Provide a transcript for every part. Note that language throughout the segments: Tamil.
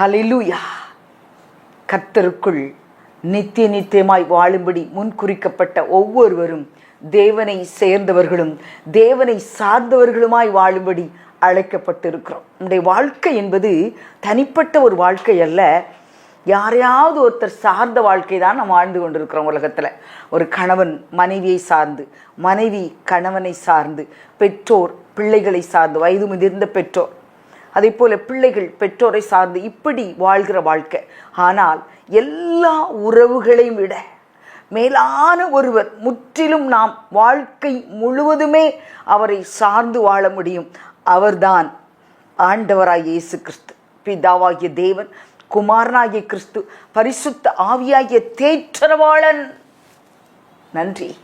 ஹலிலூயா கத்தருக்குள் நித்திய நித்தியமாய் வாழும்படி முன்குறிக்கப்பட்ட ஒவ்வொருவரும் தேவனை சேர்ந்தவர்களும் தேவனை சார்ந்தவர்களுமாய் வாழும்படி அழைக்கப்பட்டிருக்கிறோம். நம்முடைய வாழ்க்கை என்பது தனிப்பட்ட ஒரு வாழ்க்கை அல்ல. யாரையாவது ஒருத்தர் சார்ந்த வாழ்க்கை தான் நம்ம வாழ்ந்து கொண்டிருக்கிறோம் உலகத்தில். ஒரு கணவன் மனைவியை சார்ந்து மனைவி கணவனை சார்ந்து பெற்றோர் பிள்ளைகளை சார்ந்து வயது முதிர்ந்த பெற்றோர் அதே போல பிள்ளைகள் பெற்றோரை சார்ந்து இப்படி வாழ்கிற வாழ்க்கை. ஆனால் எல்லா உறவுகளையும் விட மேலான ஒருவர் முற்றிலும் நாம் வாழ்க்கை முழுவதுமே அவரை சார்ந்து வாழ முடியும். அவர்தான் ஆண்டவராய் இயேசு கிறிஸ்து. பிதாவாகிய தேவன் குமாரனாகிய கிறிஸ்து பரிசுத்த ஆவியாகிய தேற்றரவாளன். நன்றி.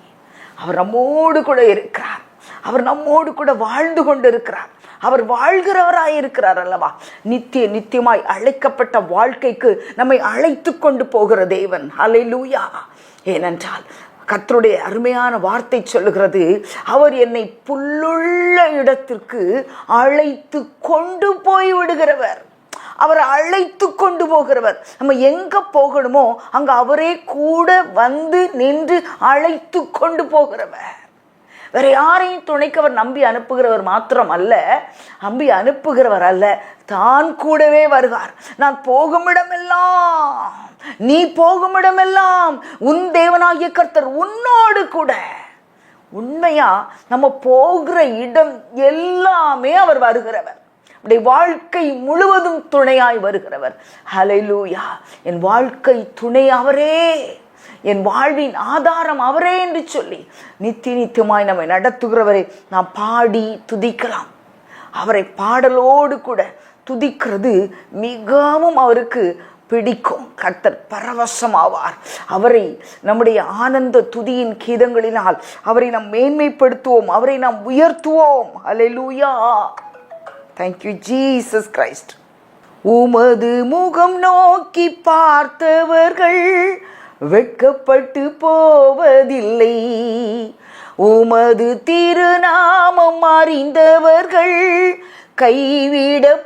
அவர் நம்மோடு கூட இருக்கிறார். அவர் நம்மோடு கூட வாழ்ந்து கொண்டு இருக்கிறார் அவர் வாழ்கிறவராய் இருக்கிறார் அல்லவா? நித்திய நித்தியமாய் அழைக்கப்பட்ட வாழ்க்கைக்கு நம்மை அழைத்து கொண்டு போகிற தேவன். ஹalleluya. ஏனென்றால் கத்தருடைய அருமையான வார்த்தை சொல்லுகிறது அவர் என்னை புல்லுள்ள இடத்திற்கு அழைத்து கொண்டு போய் விடுகிறவர். அவர் அழைத்து கொண்டு போகிறவர். நம்ம எங்க போகணுமோ அங்க அவரே கூட வந்து நின்று அழைத்து கொண்டு போகிறவர். வேற யாரையும் துணைக்கு அவர் நம்பி அனுப்புகிறவர் மாத்திரம் அல்ல நம்பி அனுப்புகிறவர் அல்ல. தான் கூடவே வருவார். நான் போகும் இடமெல்லாம் நீ போகும் இடமெல்லாம் உன் தேவனாகிய கர்த்தர் உன்னோடு கூட. உண்மையா நம்ம போகிற இடம் எல்லாமே அவர் வருகிறவர். அப்படி வாழ்க்கை முழுவதும் துணையாய் வருகிறவர். ஹalleluya என் வாழ்க்கை துணை அவரே. என் வாழ்வின் ஆதாரம் அவரே என்று சொல்லி நித்திய நித்தியமாய் நம்மை நடத்துகிறவரை நாம் பாடி துதிக்கலாம். அவரை பாடலோடு கூட துதிக்கிறது மிகவும் அவருக்கு பிடிக்கும். கர்த்தர் பரவசமாவார். அவரை நம்முடைய ஆனந்த துதியின் கீதங்களினால் அவரை நாம் மேன்மைப்படுத்துவோம். அவரை நாம் உயர்த்துவோம். அல்லேலூயா தேங்க்யூ ஜீசஸ் கிரைஸ்ட் உமது முகம் நோக்கி பார்த்தவர்கள் வெட்கப்பட்டு போவதில்லை. உமது திருநாமம் அறிந்தவர்கள் கைவிடப்படுவதில்லை.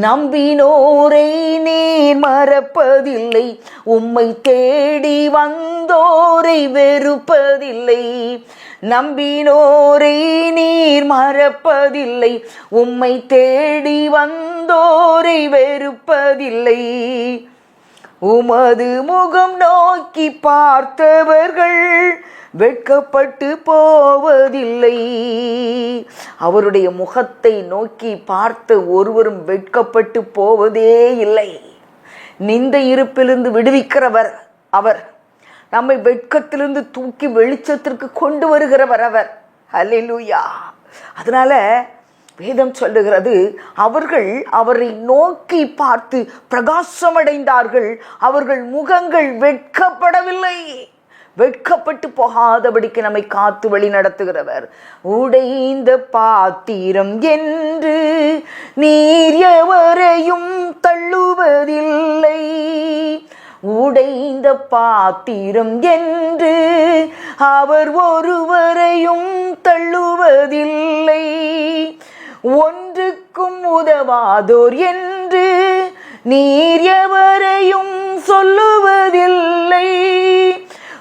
நம்பினோரை நீர் மறப்பதில்லை. உம்மை தேடி வந்தோரை வெறுப்பதில்லை. நம்பினோரை நீர் மறப்பதில்லை. உம்மை தேடி வந்தோரை வெறுப்பதில்லை. உமது முகம் நோக்கி பார்த்தவர்கள் வெட்கப்பட்டு போவதில்லை. அவருடைய முகத்தை நோக்கி பார்த்த ஒருவரும் வெட்கப்பட்டு போவதே இல்லை. நிந்த இருப்பிலிருந்து விடுவிக்கிறவர் அவர். நம்மை வெட்கத்திலிருந்து தூக்கி வெளிச்சத்திற்கு கொண்டு வருகிறவர் அவர். அல்லேலூயா அதனால வேதம் சொல்லுகிறது அவர்கள் அவரை நோக்கி பார்த்து பிரகாசமடைந்தார்கள். அவர்கள் முகங்கள் வெட்கப்படவில்லை. வெட்கப்பட்டு போகாதபடிக்கு நம்மை காத்து வழி நடத்துகிறவர். உடைந்த பாத்திரம் என்று நீர் எவரையும் தள்ளுவதில்லை. உடைந்த பாத்திரம் என்று அவர் ஒருவரையும் தள்ளுவதில்லை. ஒன்றுக்கும் உதவாதோர் என்று நீர் எவரையும் சொல்லுவதில்லை.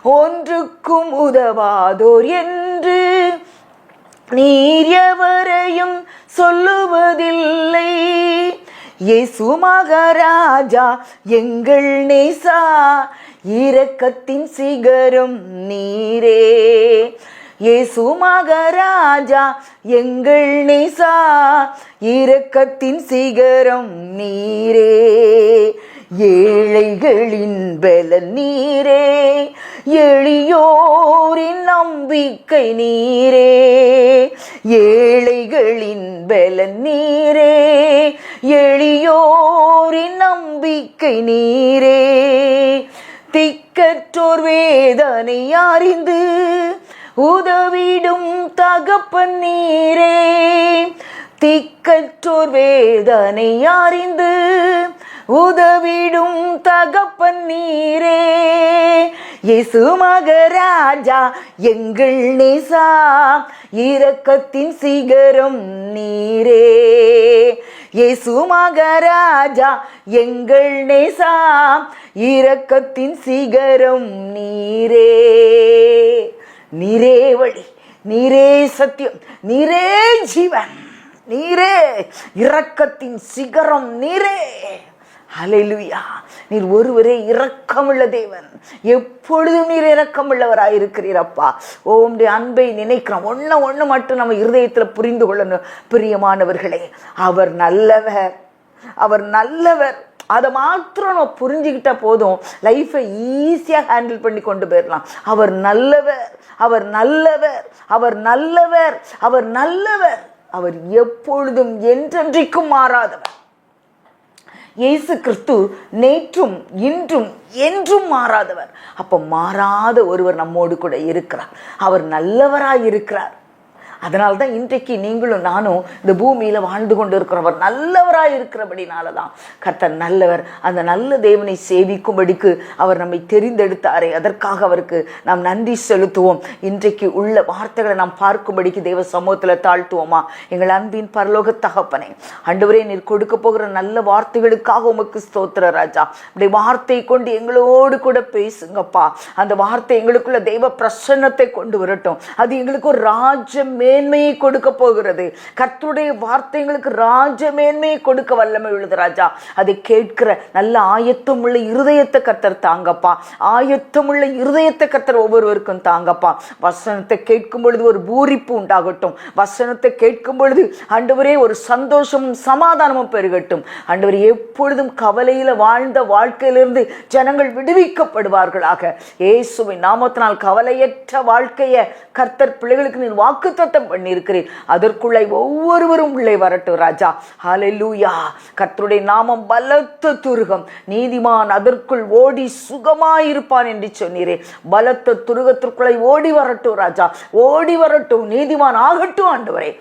ஒன்றுக்கும் உதவாதோர் என்று நீர் எவரையும் சொல்லுவதில்லை. இயேசு மகாராஜா எங்கள் நேசா இரக்கத்தின் சிகரம் நீரே. இயேசு மகாராஜா எங்கள் நேசா இரக்கத்தின் சிகரம் நீரே ஏழைகளின் பலன் நீரே எளியோரின் நம்பிக்கை நீரே ஏழைகளின் பலன் நீரே எளியோரின் நம்பிக்கை நீரே. திக்கற்றோர் வேதனை அறிந்து உதவிடும் தகப்பன் நீரே. திக்கற்றோர் வேதனை அறிந்து உதவிடும் தகப்பன் நீரே. இயேசு மகராஜா எங்கள் நேசா இரக்கத்தின் சிகரம் நீரே. இயேசு மகராஜா எங்கள் நேசா இரக்கத்தின் சிகரம் நீரே. நீரே வழி நீரே சத்தியம் நீரே ஜீவன் நீரே இரக்கத்தின் சிகரம் நீரே. ஹalleluya. நீர் ஒருவரே இரக்கமுள்ள தேவன். எப்பொழுதும் நீர் இரக்கமுள்ளவராக இருக்கிறீரப்பா ஓம்டைய அன்பை நினைக்கிறோம். ஒன்று ஒன்று மட்டும் நம்ம இருதயத்தில் புரிந்து கொள்ளணும் பிரியமானவர்களே. அவர் நல்லவர். அவர் நல்லவர். அதை மாத்திரம் நம்ம புரிஞ்சுக்கிட்ட போதும். லைஃப்பை ஈஸியாக ஹேண்டில் பண்ணி கொண்டு போயிடலாம் அவர் நல்லவர். அவர் நல்லவர் அவர் நல்லவர் அவர் நல்லவர். அவர் எப்பொழுதும் என்றென்றைக்கும் மாறாதவர். இயேசு கிறிஸ்து நேற்றும் இன்றும் என்றும் மாறாதவர். அப்ப மாறாத ஒருவர் நம்மோடு கூட இருக்கிறார். அவர் நல்லவராய் இருக்கிறார் அதனால தான் இன்றைக்கு நீங்களும் நானும் இந்த பூமியில் வாழ்ந்து கொண்டு இருக்கிறவர் நல்லவராக இருக்கிறபடினால தான் கர்த்தர் நல்லவர். அந்த நல்ல தேவனை சேவிக்கும்படிக்கு அவர் நம்மை தெரிந்தெடுத்தாரே. அதற்காக அவருக்கு நாம் நன்றி செலுத்துவோம். இன்றைக்கு உள்ள வார்த்தைகளை நாம் பார்க்கும்படிக்கு தேவ சமூகத்தில் தாழ்த்துவோமா? எங்கள் அன்பின் பரலோக தகப்பனே அண்டவரே நீர் கொடுக்க போகிற நல்ல வார்த்தைகளுக்காக உமக்கு ஸ்தோத்திர ராஜா. அப்படி வார்த்தை கொண்டு எங்களோடு கூட பேசுங்கப்பா. அந்த வார்த்தை எங்களுக்குள்ள தெய்வ பிரசன்னத்தை கொண்டு வரட்டும். அது எங்களுக்கு ஒரு ராஜமே மேன்மையை கொடுக்க போகிறது. கர்த்தருடைய வார்த்தைகளுக்கு ராஜ மேன்மையை கொடுக்க வல்லமை உள்ளது ராஜா. அதை கேட்கிற நல்ல ஆயத்தம் உள்ள இருதயத்தை கர்த்தர் தாங்கப்பா. ஆயத்தம் உள்ள இருதயத்தை கர்த்தர் ஒவ்வொருவருக்கும் தாங்கப்பா. வசனத்தை கேட்கும் பொழுது ஒரு பூரிப்பு உண்டாகட்டும். வசனத்தை கேட்கும் பொழுது ஆண்டவரே ஒரு சந்தோஷமும் சமாதானமும் பெருகட்டும். ஆண்டவர் எப்பொழுதும் கவலையில வாழ்ந்த வாழ்க்கையிலிருந்து ஜனங்கள் விடுவிக்கப்படுவார்களாக. இயேசுவின் நாமத்தினால் கவலையற்ற வாழ்க்கையை கர்த்தர் பிள்ளைகளுக்கு நீர் வாக்குத்தத்தம் பண்ணியிருக்கிறேன். அதற்குள்ளே ஒவ்வொருவரும் உள்ளே வரட்டும் ராஜா. ஹலெல்லூயா கர்த்தருடைய நாமம் பலத்த துருகம். நீதிமான் அதற்குள் ஓடி சுகமாயிருப்பான் என்று சொன்னீரே. பலத்த துருகத்திற்குள்ளே ஓடி வரட்டும் ராஜா. ஓடி வரட்டும் நீதிமான் ஆகட்டும் ஆண்டவரே.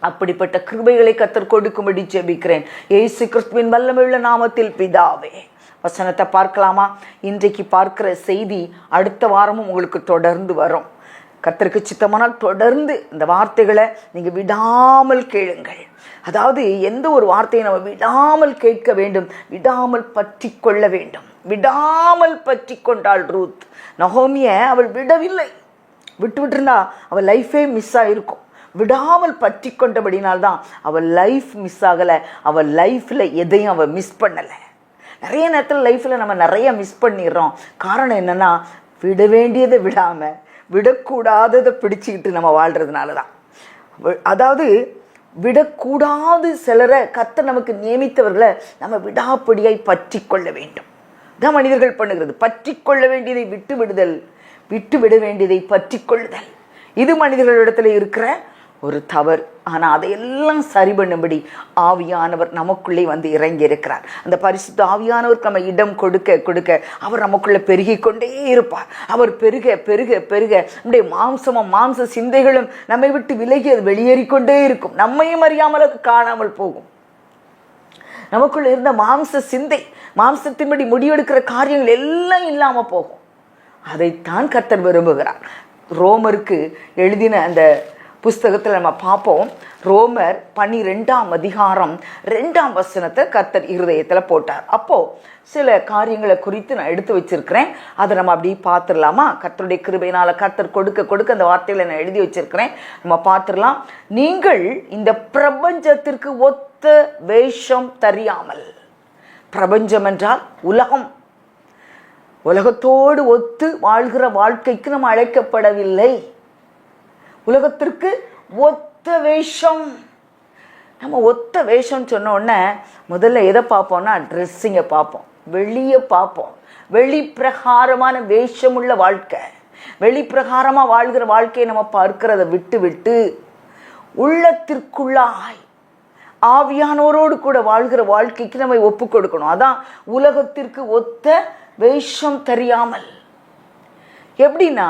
அப்படிப்பட்ட கிருபைகளை கத்தர் கொடுக்கும்படி ஜெபிக்கிறேன். ஏசு கிறிஸ்துவின் வல்லமையுள்ள நாமத்தில் பிதாவே. வசனத்தை பார்க்கலாமா? இன்றைக்கு பார்க்கிற செய்தி அடுத்த வாரமும் உங்களுக்கு தொடர்ந்து வரும். கர்த்தருக்கு சித்தமானால் தொடர்ந்து இந்த வார்த்தைகளை நீங்கள் விடாமல் கேளுங்கள். அதாவது எந்த ஒரு வார்த்தையை நம்ம விடாமல் கேட்க வேண்டும் விடாமல் பற்றி கொள்ள வேண்டும். விடாமல் பற்றி கொண்டாள் ரூத். நகோமிய அவள் விடவில்லை. விட்டு விட்டுருந்தா அவள் லைஃபே மிஸ் ஆகிருக்கும் விடாமல் பற்றி கொண்டபடினால்தான் அவள் லைஃப் மிஸ் ஆகலை. அவள் லைஃப்பில் எதையும் அவள் மிஸ் பண்ணலை. நிறைய நேரத்தில் லைஃப்பில் நம்ம நிறைய மிஸ் பண்ணிடுறோம். காரணம் என்னென்னா விட வேண்டியதை விடாமல் விடக்கூடாததை பிடிச்சிக்கிட்டு நம்ம வாழ்கிறதுனால தான் அதாவது விடக்கூடாது சிலரை கத்த நமக்கு நியமித்தவர்களை நம்ம விடாப்பிடியாய் பற்றி கொள்ள வேண்டும். தான் மனிதர்கள் பண்ணுகிறது. பற்றி கொள்ள வேண்டியதை விட்டு விடுதல் விட்டு விட வேண்டியதை பற்றி கொள்ளுதல் இது மனிதர்களிடத்தில் இருக்கிற ஒரு தவறு. ஆனால் அதையெல்லாம் சரி பண்ணும்படி ஆவியானவர் நமக்குள்ளே வந்து இறங்கி இருக்கிறார் அந்த பரிசுத்த ஆவியானவருக்கு நம்ம இடம் கொடுக்க கொடுக்க அவர் நமக்குள்ளே பெருகி கொண்டே இருப்பார். அவர் பெருக பெருக பெருக. நம்முடைய மாம்சமும் மாம்ச சிந்தைகளும் நம்மை விட்டு விலகி அது வெளியேறிக்கொண்டே இருக்கும். நம்மையும் அறியாமல் அது காணாமல் போகும். நமக்குள்ள இருந்த மாம்ச சிந்தை மாம்சத்தின்படி முடிவெடுக்கிற காரியங்கள் எல்லாம் இல்லாமல் போகும். அதைத்தான் கர்த்தர் விரும்புகிறார். ரோமருக்கு எழுதின அந்த புஸ்தகத்தில் நம்ம பார்ப்போம். ரோமர் பன்னிரெண்டாம் அதிகாரம் ரெண்டாம் வசனத்தை கர்த்தர் இருதயத்தில் போட்டார். அப்போது சில காரியங்களை குறித்து நான் எடுத்து வச்சிருக்கிறேன். அதை நம்ம அப்படி பார்த்துடலாமா? கர்த்தருடைய கிருபையினால் கர்த்தர் கொடுக்க கொடுக்க அந்த வார்த்தைகளை நான் எழுதி வச்சிருக்கிறேன். நம்ம பார்த்துடலாம். நீங்கள் இந்த பிரபஞ்சத்திற்கு ஒத்த வேஷம் தெரியாமல் பிரபஞ்சம் என்றால் உலகம். உலகத்தோடு ஒத்து வாழ்கிற வாழ்க்கைக்கு நம்ம அழைக்கப்படவில்லை. உலகத்திற்கு ஒத்த வேஷம். நம்ம ஒத்த வேஷம்னு சொன்ன உடனே முதல்ல எதை பார்ப்போம்னா ட்ரெஸ்ஸிங்கை பார்ப்போம். வெளியே பார்ப்போம். வெளிப்பிரகாரமான வேஷமுள்ள வாழ்க்கை. வெளிப்பிரகாரமாக வாழ்கிற வாழ்க்கையை நம்ம பார்க்கிறத விட்டு விட்டு உள்ளத்திற்குள்ளாய் ஆவியானோரோடு கூட வாழ்கிற வாழ்க்கைக்கு நம்ம ஒப்பு கொடுக்கணும். அதான் உலகத்திற்கு ஒத்த வேஷம் தெரியாமல். எப்படின்னா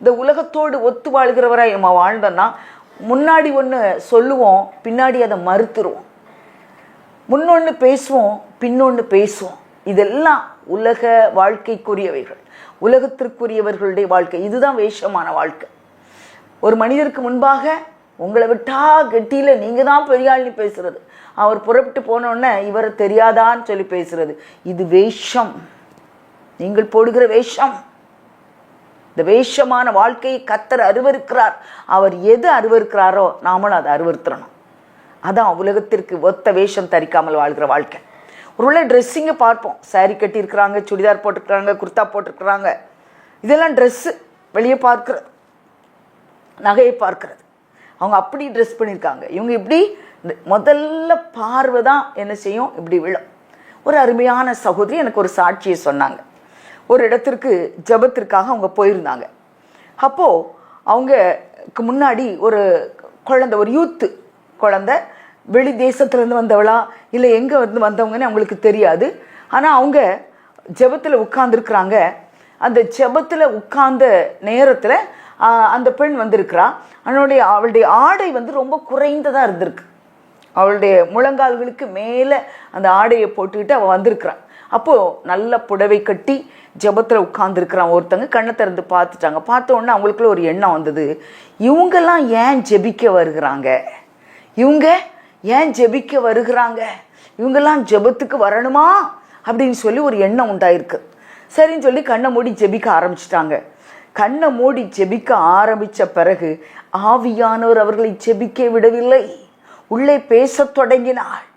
இந்த உலகத்தோடு ஒத்து வாழ்கிறவராக நம்ம வாழ்ந்தோன்னா முன்னாடி ஒன்று சொல்லுவோம் பின்னாடி அதை மறுத்துருவோம். முன்னொன்று பேசுவோம் பின்னொன்று பேசுவோம். இதெல்லாம் உலக வாழ்க்கைக்குரியவைகள். உலகத்திற்குரியவர்களுடைய வாழ்க்கை. இதுதான் வேஷமான வாழ்க்கை. ஒரு மனிதருக்கு முன்பாக உங்களை விட்டா கெட்டியில் நீங்கள் தான் பெரியாள்னு பேசுகிறது அவர் புறப்பட்டு போனோடனே இவரை தெரியாதான்னு சொல்லி பேசுகிறது இது வேஷம். நீங்கள் போடுகிற வேஷம். இந்த வேஷமான வாழ்க்கையை கத்தர் அருவருக்கிறார். அவர் எது அருவருக்கிறாரோ நாமளும் அதை அருவருத்துறணும் அதான் உலகத்திற்கு ஒத்த வேஷம் தரிக்காமல் வாழ்கிற வாழ்க்கை. ஒருவேளை ட்ரெஸ்ஸிங்கை பார்ப்போம். சாரி கட்டியிருக்கிறாங்க சுடிதார் போட்டிருக்கிறாங்க குர்தா போட்டிருக்கிறாங்க. இதெல்லாம் ட்ரெஸ்ஸு வெளியே பார்க்கிறது. நகையை பார்க்கறது. அவங்க அப்படி ட்ரெஸ் பண்ணியிருக்காங்க. இவங்க இப்படி இந்த முதல்ல பார்வை தான் என்ன செய்யும்? இப்படி விழும். ஒரு அருமையான சகோதரி எனக்கு ஒரு சாட்சியை சொன்னாங்க. ஒரு இடத்திற்கு ஜெபத்திற்காக அவங்க போயிருந்தாங்க. அப்போது அவங்களுக்கு முன்னாடி ஒரு குழந்த ஒரு யூத்து குழந்த வெளி தேசத்துலேருந்து வந்தவளா இல்லை எங்கே வந்து வந்தவங்கன்னு அவங்களுக்கு தெரியாது. ஆனால் அவங்க ஜெபத்தில் உட்கார்ந்துருக்குறாங்க. அந்த ஜெபத்தில் உட்கார்ந்த நேரத்தில் அந்த பெண் வந்திருக்கிறா. அவனுடைய அவளுடைய ஆடை வந்து ரொம்ப குறைந்ததாக இருந்திருக்கு. அவளுடைய முழங்கால்களுக்கு மேலே அந்த ஆடையை போட்டுக்கிட்டு அவள் வந்திருக்கிறான் அப்போது நல்ல புடவை கட்டி ஜெபத்தில் உட்காந்துருக்கிறான் ஒருத்தங்க கண்ணை திறந்து பார்த்துட்டாங்க. பார்த்த உடனே அவங்களுக்குள்ள ஒரு எண்ணம் வந்தது. இவங்கெல்லாம் ஏன் ஜெபிக்க வருகிறாங்க? இவங்க ஏன் ஜெபிக்க வருகிறாங்க? இவங்கெல்லாம் ஜெபத்துக்கு வரணுமா? அப்படின்னு சொல்லி ஒரு எண்ணம் உண்டாயிருக்கு. சரின்னு சொல்லி கண்ணை மூடி ஜெபிக்க ஆரம்பிச்சிட்டாங்க. கண்ணை மூடி ஜெபிக்க ஆரம்பித்த பிறகு ஆவியானவர் அவர்களை ஜெபிக்க விடவில்லை. உள்ளே பேசத் தொடங்கினார்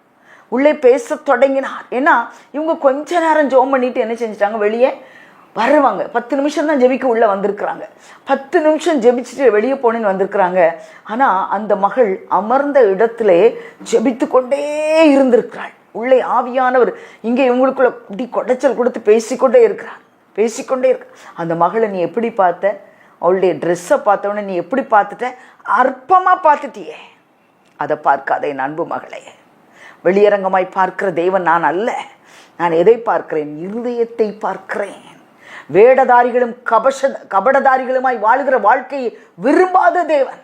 உள்ளே பேசத் தொடங்கினார். ஏன்னா இவங்க கொஞ்ச நேரம் ஜோம் பண்ணிட்டு என்ன செஞ்சிட்டாங்க? வெளியே வருவாங்க. பத்து நிமிஷம் தான் ஜெபிக்க உள்ளே வந்திருக்கிறாங்க. பத்து நிமிஷம் ஜெபிச்சுட்டு வெளியே போனேன்னு வந்திருக்கிறாங்க. ஆனால் அந்த மகள் அமர்ந்த இடத்திலே ஜெபித்து கொண்டே இருந்திருக்கிறாள். உள்ளே ஆவியானவர் இங்கே இவங்களுக்குள்ள இப்படி கொடைச்சல் கொடுத்து பேசிக்கொண்டே இருக்கிறார். பேசிக்கொண்டே இருக்க அந்த மகளை நீ எப்படி பார்த்த? அவளுடைய ட்ரெஸ்ஸை பார்த்தவொடனே நீ எப்படி பார்த்துட்ட? அற்பமாக பார்த்துட்டியே. அதை பார்க்காதே என் அன்பு மகளே. வெளியரங்கமாய் பார்க்கிற தெய்வன் நான் அல்ல. நான் எதை பார்க்கிறேன்? இருதயத்தை பார்க்கிறேன். வேடதாரிகளும் கபஷ கபடதாரிகளுமாய் வாழுகிற வாழ்க்கையை விரும்பாத தேவன்.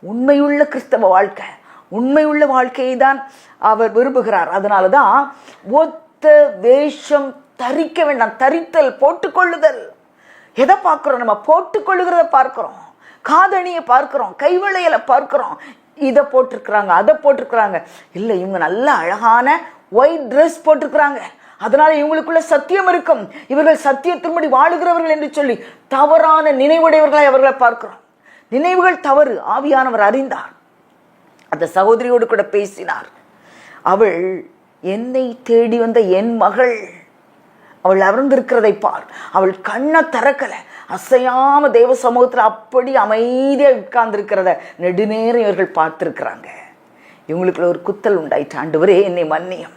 உண்மையுள்ள கிறிஸ்தவ வாழ்க்கை உண்மையுள்ள வாழ்க்கையை தான் அவர் விரும்புகிறார். அதனால தான் ஒத்த வேஷம் தரிக்க வேண்டாம். தரித்தல் போட்டுக்கொள்ளுதல். எதை பார்க்குறோம்? நம்ம போட்டுக்கொள்ளுகிறத பார்க்குறோம். காதணியை பார்க்குறோம். கைவளையலை பார்க்குறோம். இதை போட்டிருக்கிறாங்க அதை போட்டிருக்கிறாங்க. இல்லை இவங்க நல்ல அழகான ஒயிட் ட்ரெஸ் போட்டிருக்கிறாங்க. அதனால இவங்களுக்குள்ள சத்தியம் இருக்கும். இவர்கள் சத்தியத்தின்படி வாழுகிறவர்கள் என்று சொல்லி தவறான நினைவுடையவர்களை அவர்களை பார்க்கிறோம். நினைவுகள் தவறு ஆவியானவர் அறிந்தார். அந்த சகோதரியோடு கூட பேசினார். அவள் என்னை தேடி வந்த என் மகள். அவள் அமர்ந்திருக்கிறதை பார். அவள் கண்ணை திறக்கலை. அசையாமல் தேவ சமூகத்தில் அப்படி அமைதியாக உட்கார்ந்துருக்கிறத நெடுநேரம் இவர்கள் பார்த்துருக்குறாங்க. இவங்களுக்குள்ள ஒரு குத்தல் உண்டாயிற்று. ஆண்டவரே என்னை மன்னியம்.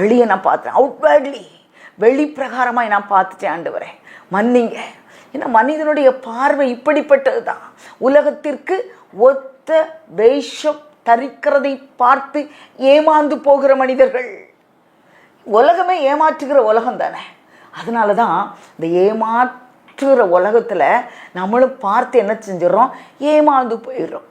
வெளியே நான் பார்த்தேன் அவுட்வேர்ட்லி வெளிப்பிரகாரமாக நான் பார்த்துட்டேன் ஆண்டவரே. மன்னிங்க. ஏன்னா மனிதனுடைய பார்வை இப்படிப்பட்டது தான் உலகத்திற்கு ஒத்த வேஷம் தரிக்கிறதை பார்த்து ஏமாந்து போகிற மனிதர்கள். உலகமே ஏமாற்றுகிற உலகம் தானே அதனால தான் இந்த மாற்றுகிற உலகத்தில் நம்மளும் பார்த்து என்ன செஞ்சிடறோம்? ஏமாந்து போயிடுறோம்.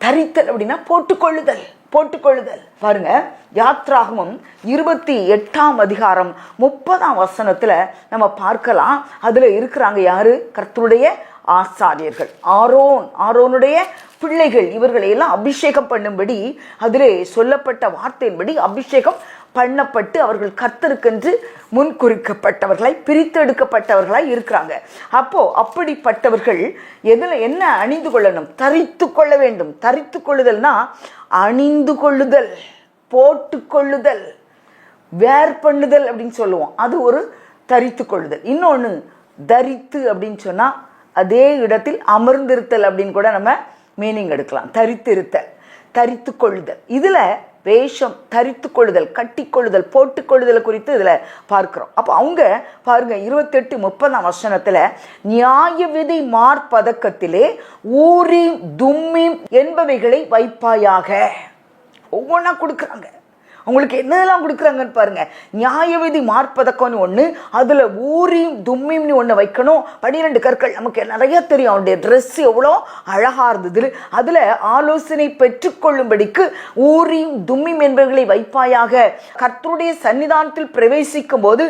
தரித்தல் அப்படின்னா போட்டுக்கொள்ளுதல் போட்டுக்கொள்ளுதல். பாருங்க யாத்ராகமும் இருபத்தி எட்டாம் அதிகாரம் முப்பதாம் வசனத்துல நம்ம பார்க்கலாம். அதுல இருக்கிறாங்க யாரு? கர்த்தருடைய ஆசாரியர்கள். ஆரோன் ஆரோனுடைய பிள்ளைகள். இவர்களை எல்லாம் அபிஷேகம் பண்ணும்படி அதிலே சொல்லப்பட்ட வார்த்தையின்படி அபிஷேகம் பண்ணப்பட்டு அவர்கள் கர்த்தருக்கென்று முன்குறிக்கப்பட்டவர்களாய் பிரித்தெடுக்கப்பட்டவர்களாய் இருக்கிறாங்க. அப்போ அப்படிப்பட்டவர்கள் எதில் என்ன அணிந்து கொள்ளணும்? தரித்து கொள்ள வேண்டும். தரித்து கொள்ளுதல்னா அணிந்து கொள்ளுதல் போட்டு கொள்ளுதல் வேர் பண்ணுதல் அப்படின்னு சொல்லுவோம். அது ஒரு தரித்து கொள்ளுதல். இன்னொன்று தரித்து அப்படின்னு சொன்னால் அதே இடத்தில் அமர்ந்திருத்தல் அப்படின்னு கூட நம்ம மீனிங் எடுக்கலாம். தரித்திருத்தல் தரித்து கொள்ளுதல். இதில் வேஷம் தரித்து கொள்ளுதல் கட்டி கொள்ளுதல் போட்டுக்கொள்ளுதல் குறித்து இதில் பார்க்குறோம். அப்போ அவங்க பாருங்க இருபத்தெட்டு முப்பதாம் வசனத்தில் நியாய விதி மார்பதக்கத்திலே ஊரி தும்மி என்பவைகளை வைப்பாயாக. ஒவ்வொன்றா கொடுக்குறாங்க. அவங்களுக்கு என்னதெல்லாம் கொடுக்குறாங்கன்னு பாருங்க. நியாயவிதி மார்ப்பதக்கம்னு ஒன்று அதில் ஊரியும் தும்மிம்னு ஒன்று வைக்கணும். பன்னிரெண்டு கற்கள் நமக்கு நிறைய தெரியும். அவனுடைய ட்ரெஸ் எவ்வளோ அழகாக இருந்தது அதில் ஆலோசனை பெற்றுக்கொள்ளும்படிக்கு ஊரியும் தும்மிம் என்பவர்களை வைப்பாயாக. கர்த்தருடைய சன்னிதானத்தில் பிரவேசிக்கும் போது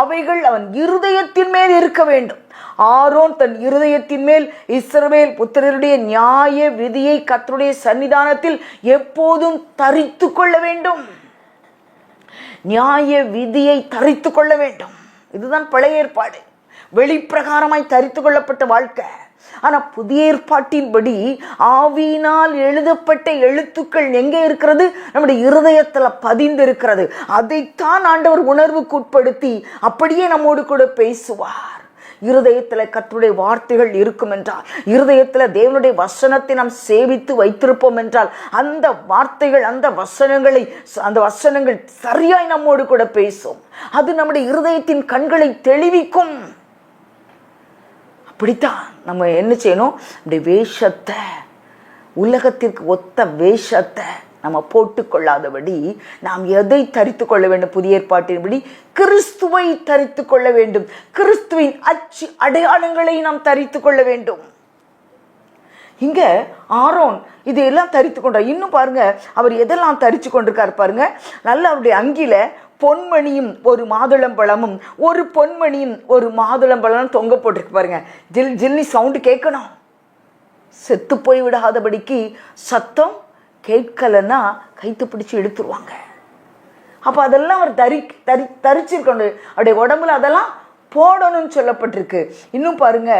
அவைகள் அவன் இருதயத்தின் மேல் இருக்க வேண்டும். ஆரோன் தன் இருதயத்தின் மேல் இஸ்ரவேல் புத்திரருடைய நியாய விதியை கர்த்தருடைய சன்னிதானத்தில் எப்போதும் தரித்து கொள்ள வேண்டும். நியாய விதியை தரித்து கொள்ள வேண்டும். இதுதான் பழைய ஏற்பாடு. வெளிப்பிரகாரமாய் தரித்து கொள்ளப்பட்ட வாழ்க்கை. ஆனா புதிய ஏற்பாட்டின்படி ஆவியினால் எழுதப்பட்ட எழுத்துக்கள் எங்கே இருக்கிறது? நம்முடைய இருதயத்துல பதிந்திருக்கிறது. அதைத்தான் ஆண்டவர் உணர்வுக்கு உட்படுத்தி அப்படியே நம்மோடு கூட பேசுவார். இருதயத்தில் கத்துடைய வார்த்தைகள் இருக்கும் என்றால் இருதயத்தில் தேவனுடைய வசனத்தை நாம் சேவித்து வைத்திருப்போம் என்றால் அந்த வார்த்தைகள் அந்த வசனங்களை அந்த வசனங்கள் சரியாய் நம்மோடு கூட பேசும். அது நம்முடைய இருதயத்தின் கண்களை தெளிவிக்கும். அப்படித்தான் நம்ம என்ன செய்யணும்? இந்த வேஷத்தை உலகத்திற்கு ஒத்த வேஷத்தை நம்ம போட்டுக்கொள்ளாதபடி நாம் எதை தரித்து கொள்ள வேண்டும் புதிய ஏற்பாட்டின்படி? கிறிஸ்துவை தரித்து கொள்ள வேண்டும். கிறிஸ்துவின் அச்சு அடையாளங்களை நாம் தரித்து கொள்ள வேண்டும். இங்க ஆரோன் இதையெல்லாம் தரித்து கொண்டார். இன்னும் பாருங்க அவர் எதெல்லாம் தரித்து கொண்டிருக்காரு பாருங்க. நல்ல அவருடைய அங்கில பொன்மணியும் ஒரு மாதுளம்பழமும் ஒரு பொன்மணியும் ஒரு மாதுளம்பழமும் தொங்க போட்டிருக்கு பாருங்க. ஜில் ஜில்லி சவுண்டு கேட்கணும். செத்து போய் விடாதபடிக்கு சத்தம் கேட்கலைன்னா கைத்து பிடிச்சி எடுத்துருவாங்க அப்போ அதெல்லாம் அவர் தரி தரி தரிச்சிருக்கணும். அவருடைய உடம்புல அதெல்லாம் போடணும்னு சொல்லப்பட்டிருக்கு. இன்னும் பாருங்க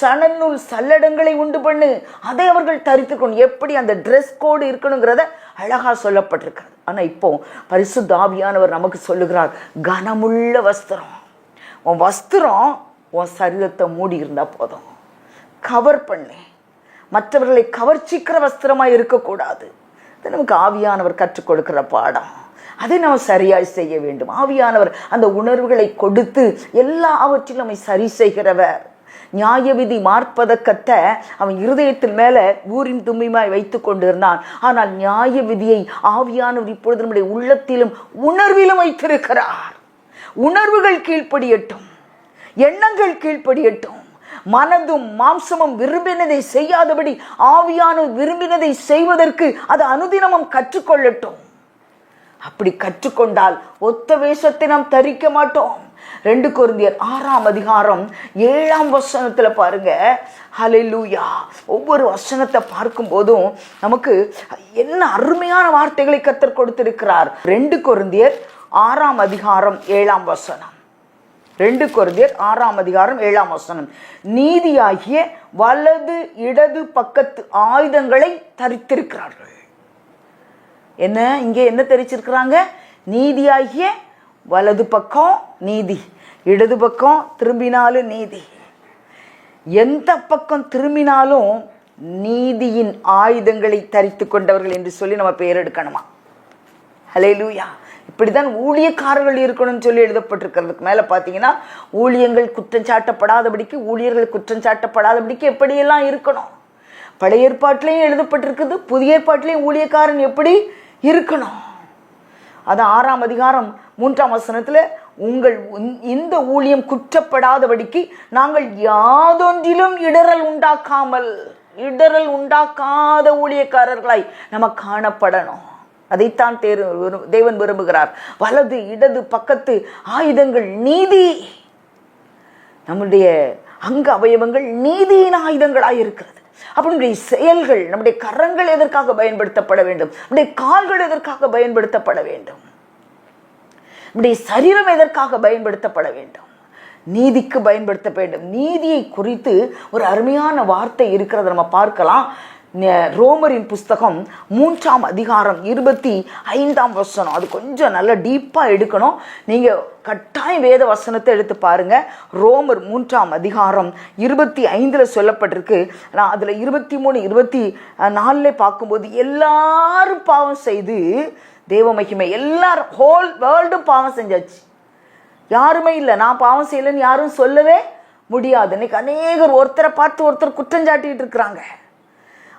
சணநூல் சல்லடங்களை உண்டு பண்ணு. அதை அவர்கள் தரித்துக்கணும். எப்படி அந்த ட்ரெஸ் கோடு இருக்கணுங்கிறத அழகா சொல்லப்பட்டிருக்கிறது. ஆனால் இப்போ பரிசு தாவியானவர் நமக்கு சொல்லுகிறார் கனமுள்ள வஸ்திரம். உன் வஸ்திரம் உன் சரீரத்தை மூடி இருந்தால் போதும். கவர் பண்ணு. மற்றவர்களை கவர்ச்சிக்கிற வஸ்திரமாக இருக்கக்கூடாது. இது நமக்கு ஆவியானவர் கற்றுக் கொடுக்கிற பாடம். அதை நாம் சரியாய் செய்ய வேண்டும். ஆவியானவர் அந்த உணர்வுகளை கொடுத்து எல்லாவற்றிலும் நம்மை சரி செய்கிறவர். நியாயவிதி மார்ப்பதக்கத்தை அவன் இருதயத்தின் மேலே ஊரின் தும்மியுமாய் வைத்து கொண்டிருந்தான். ஆனால் நியாய விதியை ஆவியானவர் இப்பொழுது நம்முடைய உள்ளத்திலும் உணர்விலும் வைத்திருக்கிறார். உணர்வுகள் கீழ்ப்படியட்டும். எண்ணங்கள் கீழ்ப்படியட்டும். மனதும் மாம்சமும் விரும்பினதை செய்யாதபடி ஆவியான விரும்பினதை செய்வதற்கு அது அனுதினமும் கற்றுக்கொள்ளட்டும். அப்படி கற்றுக்கொண்டால் ஒத்த வேஷத்தை நாம் தரிக்க மாட்டோம். ரெண்டு குருந்தியர் ஆறாம் அதிகாரம் ஏழாம் வசனத்துல பாருங்க. ஹலெலூயா ஒவ்வொரு வசனத்தை பார்க்கும் போதும் நமக்கு என்ன அருமையான வார்த்தைகளை கத்தர் கொடுத்திருக்கிறார். ரெண்டு குருந்தியர் ஆறாம் அதிகாரம் ஏழாம் வசனம். ரெண்டு குரந்தையர் ஆறாம் அதிகாரம் ஏழாம் வசனம். நீதியாகிய வலது இடது பக்கத்து ஆயுதங்களை தரித்திருக்கிறார்கள். என்ன? இங்கே என்ன தெரிச்சிருக்கிறாங்க நீதியாகிய வலது பக்கம் நீதி இடது பக்கம் திரும்பினாலும் நீதி. எந்த பக்கம் திரும்பினாலும் நீதியின் ஆயுதங்களை தரித்து கொண்டவர்கள் என்று சொல்லி நம்ம பெயர் எடுக்கணுமா? ஹலே லூயா இப்படிதான் ஊழியக்காரர்கள் இருக்கணும்னு சொல்லி எழுதப்பட்டிருக்கிறதுக்கு மேலே பார்த்தீங்கன்னா ஊழியங்கள் குற்றம் சாட்டப்படாதபடிக்கு ஊழியர்கள் குற்றம் சாட்டப்படாதபடிக்கு எப்படியெல்லாம் இருக்கணும்? பழைய ஏற்பாட்டிலையும் எழுதப்பட்டிருக்குது புதிய ஏற்பாட்டிலையும் ஊழியக்காரன் எப்படி இருக்கணும்? அது ஆறாம் அதிகாரம் மூன்றாம் வசனத்தில் உங்கள் இந்த ஊழியம் குற்றப்படாதபடிக்கு நாங்கள் யாதொன்றிலும் இடரல் உண்டாக்காமல் இடரல் உண்டாக்காத ஊழியக்காரர்களாய் நம்ம காணப்படணும். அதைத்தான் தேர் தேவன் விரும்புகிறார். வலது இடது பக்கத்து ஆயுதங்கள் நீதி. நம்முடைய அங்க அவயவங்கள் நீதியின் ஆயுதங்களாக இருக்கிறது. அப்போ நம்முடைய செயல்கள் நம்முடைய கரங்கள் எதற்காக பயன்படுத்தப்பட வேண்டும்? நம்முடைய கால்கள் எதற்காக பயன்படுத்தப்பட வேண்டும்? நம்முடைய சரீரம் எதற்காக பயன்படுத்தப்பட வேண்டும்? நீதிக்கு பயன்படுத்த வேண்டும். நீதியை குறித்து ஒரு அருமையான வார்த்தை இருக்கிறத நம்ம பார்க்கலாம். ரோமரின் புஸ்தகம் மூன்றாம் அதிகாரம் இருபத்தி ஐந்தாம் வசனம். அது கொஞ்சம் நல்லா டீப்பாக எடுக்கணும். நீங்கள் கட்டாயம் வேத வசனத்தை எடுத்து பாருங்கள் ரோமர் மூன்றாம் அதிகாரம் இருபத்தி ஐந்தில் சொல்லப்பட்டிருக்கு. நான் அதில் இருபத்தி மூணு இருபத்தி நாலில் பார்க்கும்போது எல்லாரும் பாவம் செய்து தேவ மகிமை எல்லாரும் ஹோல் வேர்ல்டும் பாவம் செஞ்சாச்சு. யாருமே இல்லை. நான் பாவம் செய்யலைன்னு யாரும் சொல்லவே முடியாது. இன்னைக்கு அநேகர் ஒருத்தரை பார்த்து ஒருத்தர் குற்றஞ்சாட்டிட்டு இருக்கிறாங்க.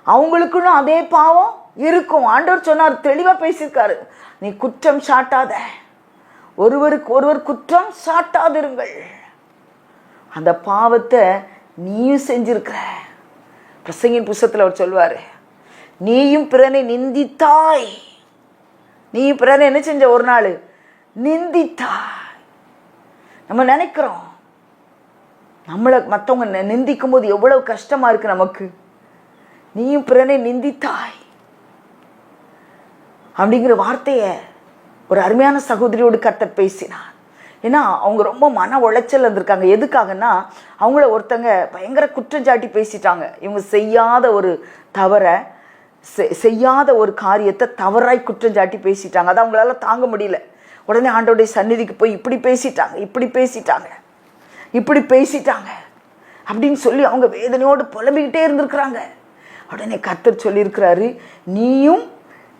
அவங்களுக்குன்னு அதே பாவம் இருக்கும். ஆண்டவர் சொன்னார் தெளிவாக பேசியிருக்காரு. நீ குற்றம் சாட்டாத. ஒருவருக்கு ஒருவர் குற்றம் சாட்டாதிருங்கள். அந்த பாவத்தை நீயும் செஞ்சிருக்கிற. பிரசங்கின் புஸ்தத்தில் அவர் சொல்வார் நீயும் பிறனை நிந்தித்தாய். நீயும் பிறனை என்ன செஞ்ச ஒரு நாள்? நிந்தித்தாய். நம்ம நினைக்கிறோம் நம்மளை மற்றவங்க நிந்திக்கும் போது எவ்வளவு கஷ்டமாக இருக்குது நமக்கு. நீயும் பிறனை நிந்தித்தாய். அப்படிங்கிற வார்த்தையை ஒரு அருமையான சகோதரியோடு கர்த்தர் பேசினார். ஏன்னா அவங்க ரொம்ப மன உளைச்சல் இருந்திருக்காங்க. எதுக்காகன்னா அவங்கள ஒருத்தங்க பயங்கர குற்றஞ்சாட்டி பேசிட்டாங்க. இவங்க செய்யாத ஒரு தவறை செ- செய்யாத ஒரு காரியத்தை தவறாய் குற்றஞ்சாட்டி பேசிட்டாங்க. அதை அவங்களால தாங்க முடியல. உடனே ஆண்டோடைய சந்நிதிக்கு போய் இப்படி பேசிட்டாங்க இப்படி பேசிட்டாங்க இப்படி பேசிட்டாங்க அப்படின்னு சொல்லி அவங்க வேதனையோடு புலம்பிக்கிட்டே இருந்திருக்கிறாங்க. உடனே கத்தர் சொல்லியிருக்கிறாரு நீயும்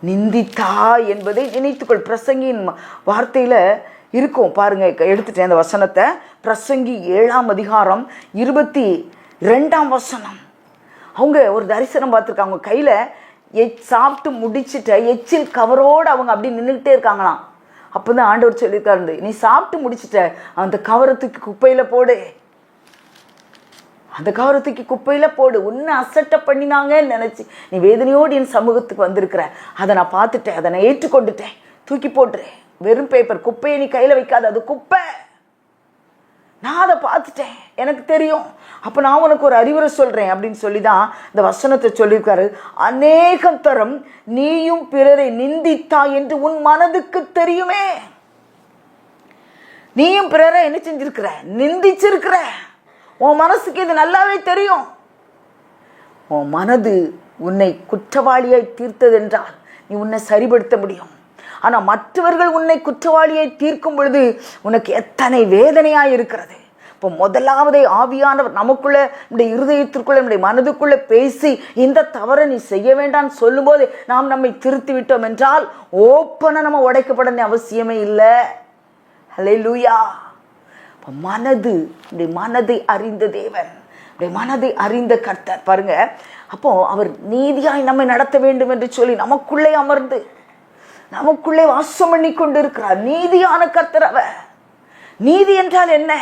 நிந்தித்தா என்பதை நினைத்துக்கொள். பிரசங்கியின் வார்த்தையில் இருக்கும். பாருங்க க- எடுத்துட்டேன் அந்த வசனத்தை. பிரசங்கி ஏழாம் அதிகாரம் இருபத்தி ரெண்டாம் வசனம். அவங்க ஒரு தரிசனம் பார்த்துருக்காங்க. அவங்க கையில் எச் சாப்பிட்டு முடிச்சிட்ட எச்சில் கவரோடு அவங்க அப்படி நின்றுக்கிட்டே இருக்காங்களாம். அப்போ தான் ஆண்டவர் சொல்லியிருக்காரு நீ சாப்பிட்டு முடிச்சிட்ட அந்த கவரத்துக்கு குப்பையில் போடு. அந்த கவரத்துக்கு குப்பையில் போடு. உன்னை அசட்டை பண்ணினாங்கன்னு நினச்சி நீ வேதனையோடு என் சமூகத்துக்கு வந்திருக்கிற. அதை நான் பார்த்துட்டேன். அதை நான் ஏற்றுக்கொண்டுட்டேன். தூக்கி போட்டுறேன் வெறும் பேப்பர் குப்பையை நீ கையில் வைக்காத. அது குப்பை. நான் அதை பார்த்துட்டேன். எனக்கு தெரியும். அப்போ நான் உனக்கு ஒரு அறிவுரை சொல்கிறேன் அப்படின்னு சொல்லி தான் இந்த வசனத்தை சொல்லியிருக்காரு. அநேகம் தரம் நீயும் பிறரை நிந்தித்தா என்று உன் மனதுக்கு தெரியுமே. நீயும் பிறரை என்ன செஞ்சிருக்கிற? நிந்திச்சிருக்கிற. உன் மனசுக்கு இது நல்லாவே தெரியும். உன் மனது உன்னை குற்றவாளியாய் தீர்த்ததென்றால் நீ உன்னை சரிபடுத்த முடியும். ஆனால் மற்றவர்கள் உன்னை குற்றவாளியை தீர்க்கும் பொழுது உனக்கு எத்தனை வேதனையாக இருக்கிறது. இப்போ முதலாவதே ஆவியானவர் நமக்குள்ள நம்முடைய இருதயத்திற்குள்ள நம்முடைய மனதுக்குள்ளே பேசி இந்த தவறை நீ செய்ய வேண்டாம்னு சொல்லும்போது நாம் நம்மை திருத்தி விட்டோம் என்றால் ஓப்பனாக நம்ம உடைக்கப்பட அவசியமே இல்லை. ஹலே லூயா இப்போ மனது நம்முடைய மனதை அறிந்த தேவன் இப்படி மனதை அறிந்த கர்த்தர். பாருங்க அப்போ அவர் நீதியாய் நம்மை நடத்த வேண்டும் என்று சொல்லி நமக்குள்ளே அமர்ந்து நமக்குள்ளே வாசம் பண்ணி கொண்டு இருக்கிறார் நீதியான கர்த்தர் அவர். நீதி என்றால் என்ன?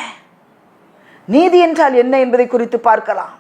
நீதி என்றால் என்ன என்பதை குறித்து பார்க்கலாம்.